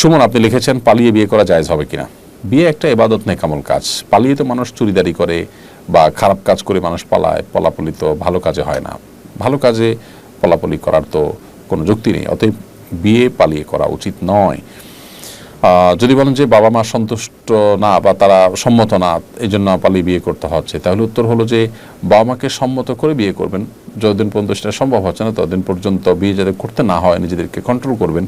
সুমন, আপনি লিখেছেন, পালিয়ে বিয়ে করা জায়েজ হবে কিনা? বিয়ে একটা এবাদত নেই কামল কাজ। পালিয়ে তো মানুষ চুরিদারি করে বা খারাপ কাজ করে মানুষ পালায়, পলাপলি তো ভালো কাজে হয় না। ভালো কাজে পলাপলি করার তো কোনো যুক্তি নেই। অতএব বিয়ে পালিয়ে করা উচিত নয়। যদি বলেন যে বাবা মা সন্তুষ্ট না বা তারা সম্মত না, এই জন্য পালিয়ে বিয়ে করতে হচ্ছে, তাহলে উত্তর হলো যে বাবা মাকে সম্মত করে বিয়ে করবেন। যতদিন পর্যন্ত সেটা সম্ভব হচ্ছে না, ততদিন পর্যন্ত বিয়ে যাতে করতে না হয়, নিজেদেরকে কন্ট্রোল করবেন।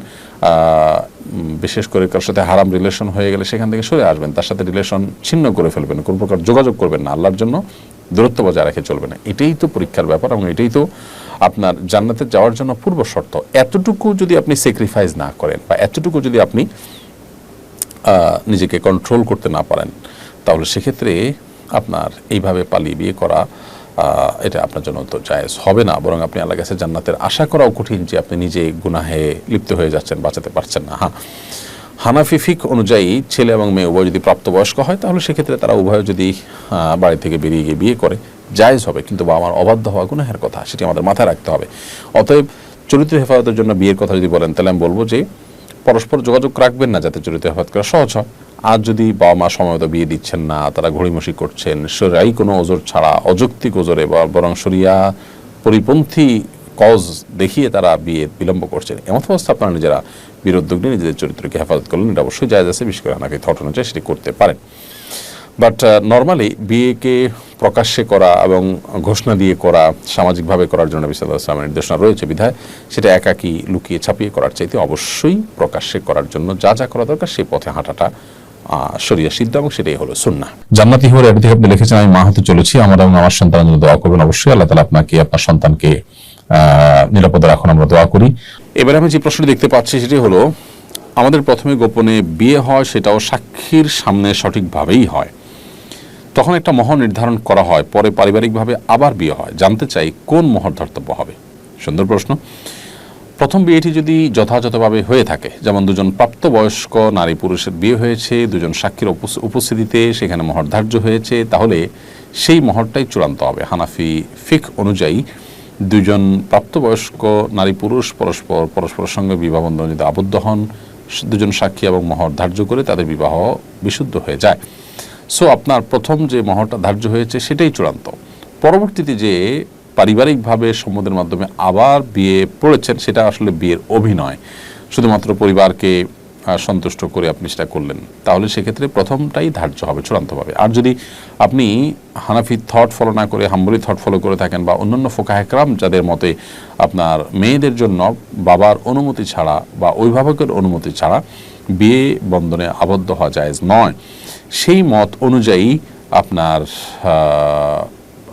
বিশেষ করে কারোর সাথে হারাম রিলেশন হয়ে গেলে সেখান থেকে সরে আসবেন, তার সাথে রিলেশন ছিন্ন করে ফেলবেন, কোনো প্রকার যোগাযোগ করবেন না, আল্লাহর জন্য দূরত্ব বজায় রেখে চলবে না। এটাই তো পরীক্ষার ব্যাপার এবং এটাই তো আপনার জান্নাতে যাওয়ার জন্য পূর্ব শর্ত। এতটুকু যদি আপনি স্যাক্রিফাইস না করেন বা এতটুকু যদি আপনি নিজেকে কন্ট্রোল করতে না পারেন, তাহলে সেক্ষেত্রে আপনার এইভাবে পালিয়ে বিয়ে করা এটা আপনার জন্য তো জায়েজ হবে না। বরং আপনি আল্লাহ কাছে জান্নাতের আশা করাও কঠিন যে আপনি নিজে গুনাহে লিপ্ত হয়ে যাচ্ছেন, বাঁচাতে পারছেন না। হ্যাঁ হানাফি ফিক অনুযায়ী ছেলে এবং মেয়ে উভয় যদি প্রাপ্তবয়স্ক হয়, তাহলে সেক্ষেত্রে তারা উভয় যদি বাড়ি থেকে বেরিয়ে গিয়ে বিয়ে করে, জায়েজ হবে। কিন্তু বা আমার অবাধ্য হওয়া গুনাহের কথা, সেটি আমাদের মাথায় রাখতে হবে। অতএব চরিত্র হেফাজতের জন্য বিয়ের কথা যদি বলেন, তাহলে আমি বলব যে পরস্পর যোগাযোগ রাখবেন না যাতে চরিত্র হেফাজত করা সহজ হয়। আর যদি বাবা মা সময়ত বিয়ে দিচ্ছেন না, তারা ঘড়িমসি করছেন, সরাই কোনো ওজোর ছাড়া, অযৌক্তিক ওজোরে বা বরং সরিয়া পরিপন্থী কজ দেখিয়ে তারা বিয়ে বিলম্ব করছেন। এমন অবস্থা আপনারা নিজেরা বিরোধ নিয়ে নিজেদের চরিত্রকে হেফাজত করলেন, এটা অবশ্যই যায় আছে, বিশেষ করে হানাফি থট অনুযায়ী সেটি করতে পারেন। বাট নর্মালি বিয়েকে প্রকাশ্যে করা এবং ঘোষণা দিয়ে করা, সামাজিকভাবে করার জন্য বিসাল্লাহ ইসলামের নির্দেশনা রয়েছে বিধায়, সেটা একাকি লুকিয়ে ছাপিয়ে করার চাইতে অবশ্যই প্রকাশ্যে করার জন্য যা যা করা দরকার সেই পথে হাঁটাটা শরিয়া সিদ্ধ এবং সেটাই হলো সুন্না জান্নাতি হওয়ার থেকে আপনি লিখেছেন, আমি মা হতে চলেছি। আমার এবং আমার সন্তানের জন্য দোয়া করবেন অবশ্যই। আল্লাহ তালা আপনাকে, আপনার সন্তানকে নিরাপদে রাখুন, আমরা দোয়া করি। এবারে আমি যে প্রশ্নটি দেখতে পাচ্ছি, সেটি হলো, আমাদের প্রথমে গোপনে বিয়ে হয়, সেটাও সাক্ষীর সামনে সঠিকভাবেই হয়। তখন একটা মহর নির্ধারণ করা হয়, পরে পারিবারিকভাবে আবার বিয়ে হয়। জানতে চাই কোন মহর ধর্তব্য হবে? সুন্দর প্রশ্ন। প্রথম বিয়েটি যদি যথাযথভাবে হয়ে থাকে, যেমন দুজন প্রাপ্তবয়স্ক নারী পুরুষের বিয়ে হয়েছে, দুজন সাক্ষীর উপস্থিতিতে সেখানে মহর ধার্য হয়েছে, তাহলে সেই মহরটাই চূড়ান্ত হবে। হানাফি ফিক অনুযায়ী দুজন প্রাপ্তবয়স্ক নারী পুরুষ পরস্পর, পরস্পরের সঙ্গে বিবাহ বন্ধন যদি আবদ্ধ হন, দুজন সাক্ষী এবং মহর ধার্য করে তাদের বিবাহ বিশুদ্ধ হয়ে যায়। সো আপনার প্রথম যে মহরটা ধার্য হয়েছে সেটাই চূড়ান্ত। পরবর্তীতে যে পারিবারিকভাবে সম্মতির মাধ্যমে আবার বিয়ে পড়েছেন, সেটা আসলে বিয়ের অভিনয়। শুধুমাত্র পরিবারকে সন্তুষ্ট করে আপনি সেটা করলেন, তাহলে সেক্ষেত্রে প্রথমটাই ধার্য হবে চূড়ান্তভাবে। আর যদি আপনি হানাফি থট ফলো না করে, হাম্বলি থট ফলো করে থাকেন বা অন্যান্য ফোকা একরাম যাদের মতে আপনার মেয়েদের জন্য বাবার অনুমতি ছাড়া বা অভিভাবকের অনুমতি ছাড়া বিয়ে বন্ধনে আবদ্ধ হওয়া জায়েজ নয় সেই মত অনুযায়ী আপনার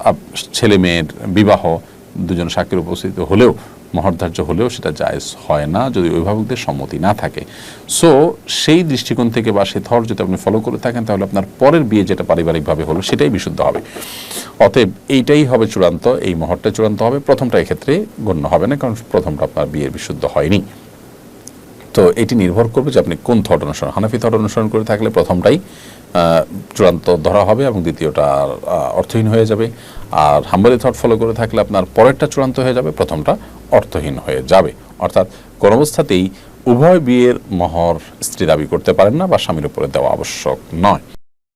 আপ- ছেলে মেয়ের বিবাহ দুজন সাক্ষীর উপস্থিত হলেও মহর্ধার্য হলেও সেটা জায়েজ হয় না, যদি অভিভাবকদের সম্মতি না থাকে। সো সেই দৃষ্টিকোণ থেকে বা সে থর যদি আপনি ফলো করে থাকেন, তাহলে আপনার পরের বিয়ে যেটা পারিবারিকভাবে হলো, সেটাই বিশুদ্ধ হবে। অতএব, এইটাই হবে চূড়ান্ত, এই মহরটা চূড়ান্ত হবে। প্রথমটা এক্ষেত্রে গণ্য হবে না, কারণ প্রথমটা আপনার বিয়ের বিশুদ্ধ হয়নি। তো এটি নির্ভর করবে যে আপনি কোন থট অনুসরণ হানাফি থট অনুসরণ করে থাকলে প্রথমটাই চূড়ান্ত ধরা হবে এবং দ্বিতীয়টা অর্থহীন হয়ে যাবে। আর হাম্বালি থট ফলো করে থাকলে আপনার পরেরটা চূড়ান্ত হয়ে যাবে, প্রথমটা অর্থহীন হয়ে যাবে। অর্থাৎ কোন অবস্থাতেই উভয় বিয়ের মহর স্ত্রী দাবি করতে পারেন না বা স্বামীর উপরে দেওয়া আবশ্যক নয়।